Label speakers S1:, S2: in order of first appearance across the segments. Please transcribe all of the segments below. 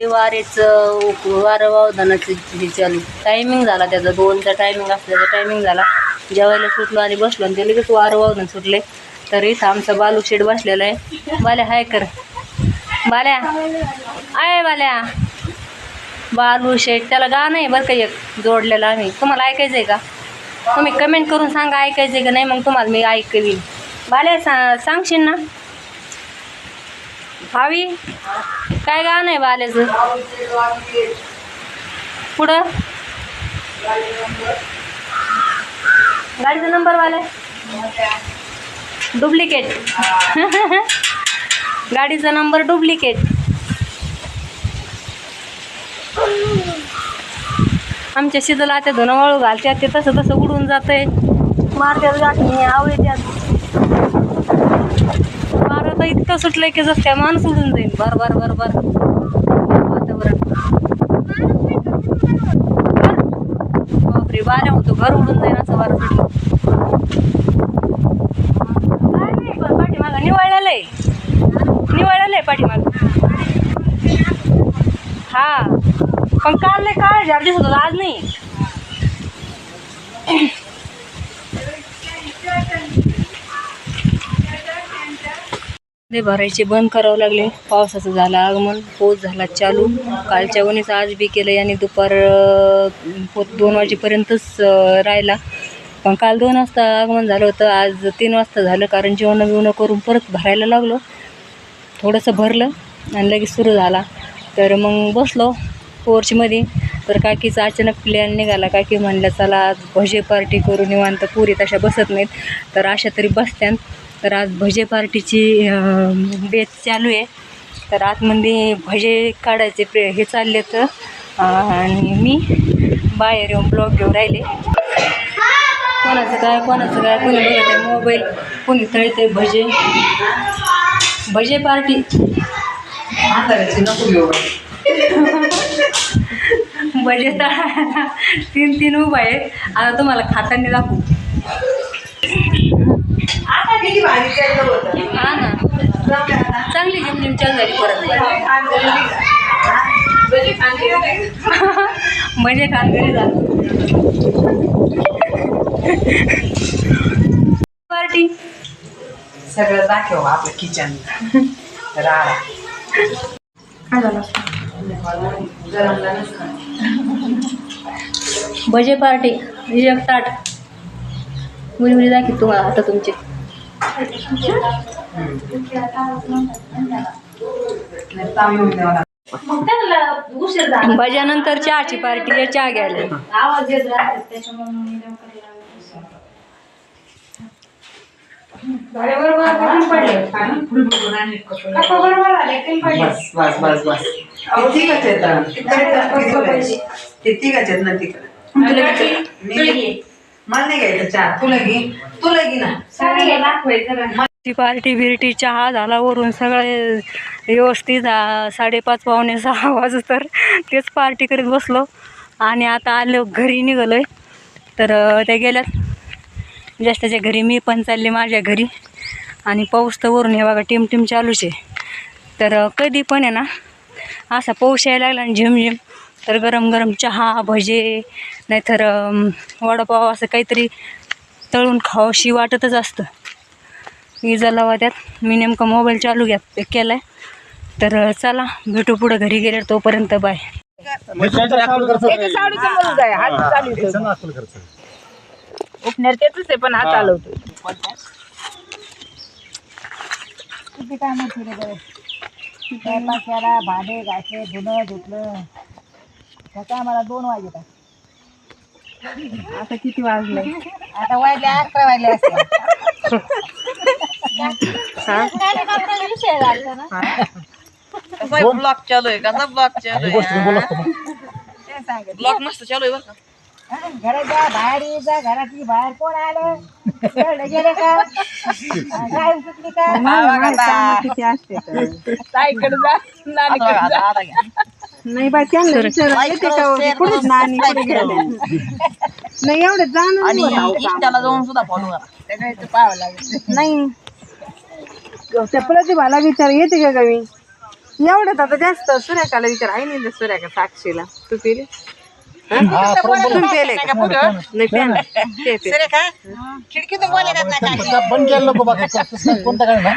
S1: वारेचं वारं वावदानाचं हे चालू. टायमिंग झाला त्याचा. दोनचा टायमिंग असल्याचा टायमिंग झाला. जेवायला सुटलो आणि बसलो आणि ते लगेच वारं वावदान सुटले तर इथं आमचा बालू शेड बसलेला आहे. बाल्या हाय कर. बाल्या. आहे बाल्या. बालू शेड त्याला गाणं आहे बरं का एक जोडलेलं आम्ही. तुम्हाला ऐकायचं आहे का? तुम्ही कमेंट करून सांगा ऐकायचं आहे का नाही मग तुम्हाला मी ऐकवीन. बाल्या सा सांगशील ना? भावी काय गाणं आहे बाल्याचं पुढं? गाडीचा नंबर वाला? डुप्लिकेट गाडीचा नंबर डुप्लिकेट आमच्या शिजला आता धुणं वाळू घालतात ते तसं तसं उडून जातंय. मारत्यात गाठी आवळे इतकं सुटलंय की जसं काय माणूस उडून जाईल बर बर बर बर वातावरण. बापरे वाऱ्या होतो. घर उडून जाईल असं वारं सुटलं. काय नाही पण आहे. निवळलेलं आहे पाठीमागं. हा. पण काल नाही काळ झाड दिसत होतं आज नाही. ते भरायचे बंद करावं लागले. पावसाचं झालं आगमन पाऊस झाला चालू. कालच्या वणीच आज बी केलं आणि दुपार पो- दोन वाजेपर्यंतच राहिला. पण काल दोन वाजता आगमन झालं होतं. आज तीन वाजता झालं कारण जेवण बिवणं करून परत भरायला लागलो. थोडंसं भरलं आणि लगेच सुरू झाला. तर मग बसलो पोर्चमध्ये. तर काकीचा अचानक प्लॅन निघाला. काकी म्हणलं चला आज भजे पार्टी करू निवांत. पुरी तशा बसत नाहीत. तर अशा तरी बसत्यान तर आज भजे पार्टीची बेत चालू आहे. तर आतमध्ये भजे काढायचे प्रे हे चालले तर आणि मी बाहेर येऊन ब्लॉग घेऊन राहिले. कोणाचं काय कोणाचं काय कोणी बघत मोबाईल कोणी तळते भजे. भजे पार्टी. भजे तळायला तीन तीन उभा आहेत आता तुम्हाला खाताना दाखवू. हा ना. चांगली जिम चालू झाली परत म्हणजे कामगिरी झालं पार्टी
S2: सगळं दाखव आपलं किचन राडा.
S1: भजे पार्टी ताट मुली मुली दाखव तुम्हाला आता तुमचे. भज्यानंतर चहाची पार्टी आहे चहा घ्यायला.
S3: आवाज येत राहतात त्याच्यामुळे
S2: तिकडे? मला नाही घ्यायचं चहा तुला घे तुला घे ना?
S1: ती पार्टी बिर्टी चहा झाला वरून सगळे व्यवस्थित आ, साडेपाच पावणे सहा वाजू तर तेच पार्टी करीत बसलो. आणि आता आलो घरी निघालोय. तर अ, त्या गेल्यात. ज्येष्ठाच्या घरी मी पण चालले माझ्या घरी. आणि पाऊस तर वरून हे बघा टिम टिम चालूच आहे. तर अ, कधी पण आहे ना असा पाऊस यायला लागला आणि झिमझिम. तर गरम गरम चहा भजे नाहीतर वडापाव असं काहीतरी तळून खावशी वाटतच असतं. विजा लावा त्यात मी नेमकं मोबाईल चालू घ्या केला आहे तर चला भेटू पुढं घरी गेले तोपर्यंत बाय
S4: उपनेर तेच आहे पण हात चालवतो
S3: किती काम भांडे घासले धुणं धुतलं. सकाळ मला दोन वाजत
S4: आता किती वाजले
S3: आता वाजले अकरा वाजले असते
S5: ब्लॉक चालू आहे कसा ब्लॉक चालू आहे ब्लॉक मस्त चालू आहे बरं का
S3: घरात जा बाहेर ये जा घरातली बाहेर कोण आलं कळलं गेलं का काय सुटली का
S4: किती असते ताईकडे जा नानीकडे
S5: आता
S4: जा. नाही बाई त्यांना विचारा येते का वगैरे कुठेच नानी कुठे गेले? नाही एवढे जाणं
S5: आणि इंस्टाला जाऊन सुद्धा फॉलो करा
S4: सगळ्याचं पाहावं लागेल
S5: नाही.
S4: त्या प्रतिभाला विचार येते का कमी एवढ्यात आता जास्त सुरेखाला विचार आहे नाही सुरेखा साक्षीला. तू पिली
S6: हा परत
S4: तुम्ही पेले का? नाही. ते
S5: का खिडकीतून नाही काय
S6: आता बंद केलं नको बाकी तसं नाही, कोणतं काय ना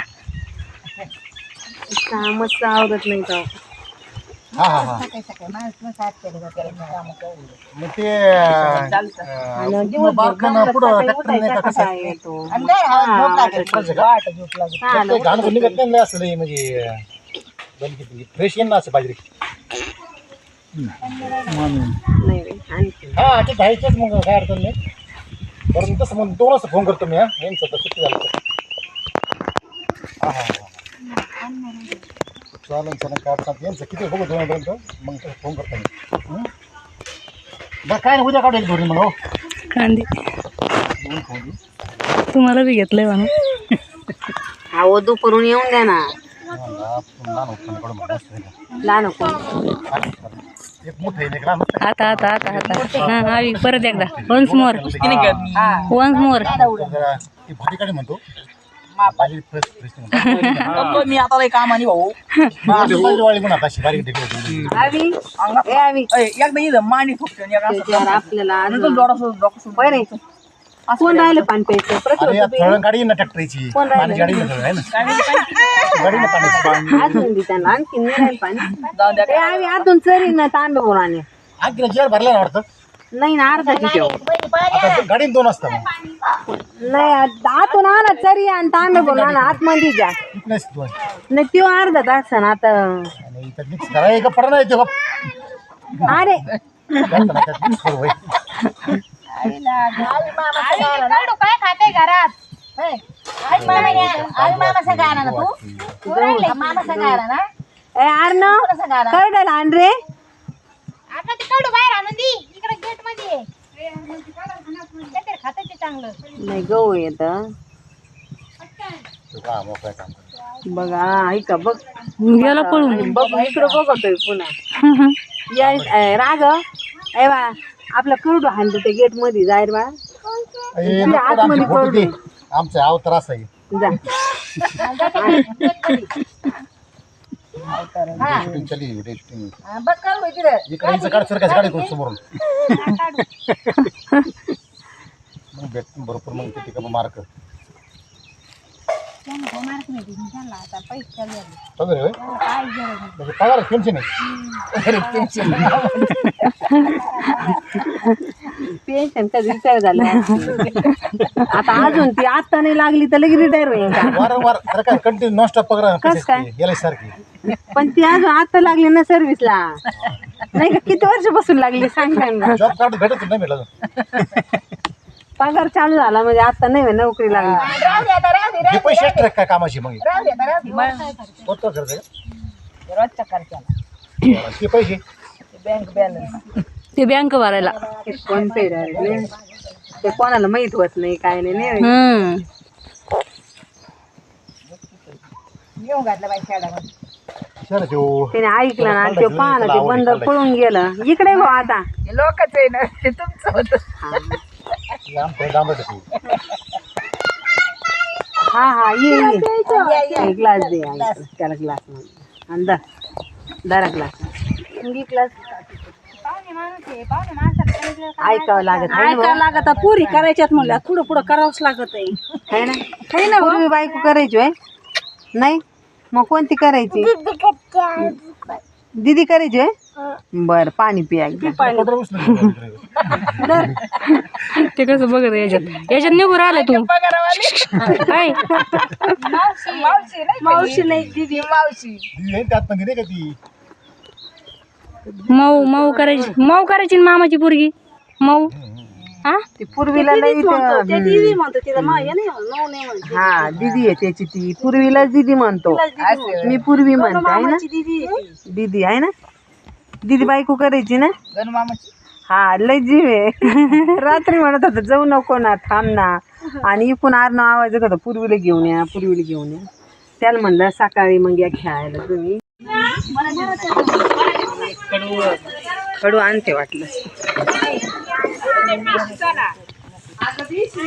S4: कामच आवडत नाही का
S6: हा हा हा. मग ते अं, बारकानं पुढं ट्रॅक्टर नाही का कसं
S4: आहे तो?
S6: कसं का? ते घाण निघत नाही असं म्हणजे अं, बंद किती फ्रेश ना असं बाजरी?
S4: नाही रे. आणखी.
S6: हा ते घ्यायचंच मग काय अडचण नाही. बरं तसं मग दोन वाजता फोन करतो मी हा. यांचं तर किती झालं तर. हा. हा हा. चालेल चालेल काय अडचण नाही. यांचं किती बघू दोनपर्यंत मग फोन करतो मी हं? बरं काय नाही उद्या काढू एक दोरी मला हो
S1: कांदे
S6: दोन फोन देऊ.
S1: तुम्हाला बी घेतलंय म्हणून
S4: अहो दुपारून येऊन द्या ना
S6: हा, लहान मस्त ना.
S4: लहान.
S6: एक मोठं एक लहान.
S1: आता आता आता आता हा परत एकदा वन्स मोर
S6: हा.
S1: वन्स मोर
S6: तर जरा ती भारी काढी म्हणतो भाजी फ्रेश फ्रेश नाही.
S5: मी आता लय काम आणि भाऊ.
S6: भाजी वाळी म्हणा अशी बारीक ढेकळी
S4: आवी. ए आवी.
S5: अय, एकदा इथं मांडी फुकते आणि एकदा असं.
S4: त्याच्यावर आपल्याला कोण राहिलं पाणी प्यायचं?
S6: अरे गाडी आहे ना ट्रॅक्टरची. पाण्याची गाडी आहे ना, आहे ना गाडी ना पाण्याची
S4: अजून बी त्यांना आणखी नाही राहील पाणी.
S5: जाऊन द्या
S4: ए आवी अजून चरी ना तांबे बोला आणि
S6: आणखी जेल भरला ना वाटतं.
S4: नाही ना अर्धा
S6: आता गाडीने दोन असतात.
S4: नाही आतून आणि तांबे बोला आणा आतमध्ये जा.
S6: इकडेच दोन
S4: नाही त्यो अर्धा तास आहे ना आता
S6: आणि इथं मिक्स करा एक पडा नाही ते.
S4: अरे.
S6: मिक्स करू होय.
S3: काय खाते घरात. होय. आई मामाने आई मामा संग आला ना तू? तू राहिले मामा संग आला ना?
S4: ए अर्णव
S3: संग आला
S4: करडेल आण रे.
S3: आता ते बाहेर आणून दी. इकडे गेटमध्ये. काहीतरी खाते ते चांगलं.
S4: नाही गहू येत. बघा ऐका बघ.
S1: गेला पळून
S4: बघ इकडं बघतोय पुन्हा. या ए, राग. ए बा आपला करडू हाणतो ते गेटमध्ये जाईल बा. आतमध्ये
S6: आमची अवतार असं आहे.
S4: जा.
S6: चालली.
S3: हा, बघ काढू इकडे
S6: हिचं समोरून. मग भरपूर मग किती का मार्क. आहे? म्हणजे पगार पेन्शन आहे?
S4: पेन्शन कधी रिटायर झालं. आता अजून ती आता नाही लागली तर लगेच रिटायर होईल.
S6: वारंवार सरकार कंटिन्यू नॉन स्टॉप पगार
S4: कसं काय?
S6: गेल्या सारखी.
S4: पण ती अजून आता लागली ना सर्व्हिसला नाही का किती वर्षापासून लागली सांगा ना.
S6: जॉब कार्ड भेटत नाही भेटला अजून.
S4: पगार चालू झाला म्हणजे आता नाही होय, नोकरी लागली.
S3: राहू दे आता राहू दे
S6: हे पैसे extra काय कामाची मग?
S3: राहू दे आता राहू दे
S6: कोणतं खर्च आहे?
S5: रोजच्या खर्चाला
S6: ते पैसे?
S5: बँक बॅलन्स
S1: ते बँक भरायला.
S4: ते कोणते direct? ते कोणाला माहीत होत नाही काय नाही नाही
S1: हम्म.
S3: येऊन घातलं बाई शेडामध्ये
S4: त्याने ऐकलं ना ते पाहणं ते बंदर पळून गेलं. इकडे भाऊ आता.
S5: लोकच आहे ना ते तुमचं होतं.
S6: हे आमचं.
S4: हा हा ये ये. ग्लास दे आई. त्याला ग्लास आणि दर दरा ग्लास ग्लास ऐकावं लागत आहे ना
S3: लागत पुरी करायच्यात म्हणलं पुढं पुढं करावंच लागत आहे.
S4: है ना? है ना पूर्वी बायको करायची होय? नाही? मग कोणती करायची? दीदी करायची होय बर पाणी पिया एकदा.
S1: ते कसं बघत आहे याच्यात? याच्यात निघून राहिला तू. काय
S5: मावशी नाही
S3: मावशी नाही दिदी
S5: मावशी.
S6: ती आहे त्यात पण नाही का ती?
S1: मऊ मऊ करायची मऊ करायची ना मामाची पोरगी? मऊ. हा?
S4: ती पूर्वीला लई
S3: दिदी म्हणतो तिला मा ये नाही नऊ नाही म्हणतो
S4: हा दीदी आहे त्याची ती. पूर्वीलाच दीदी म्हणतो. मी पूर्वी म्हणते आहे ना?
S3: दिदी
S4: दीदी आहे ना? दीदी बायको करायची ना? हा लय जीव आहे. रात्री म्हणत होता जाऊ नको ना थांब ना. आणि इकून आडनाव आवाज येत होता पूर्वीला घेऊन या पूर्वीला घेऊन या. त्याला म्हणलं सकाळी मग या खेळायला तुम्ही. खडू आणते वाटलं. আচ্ছা দিছি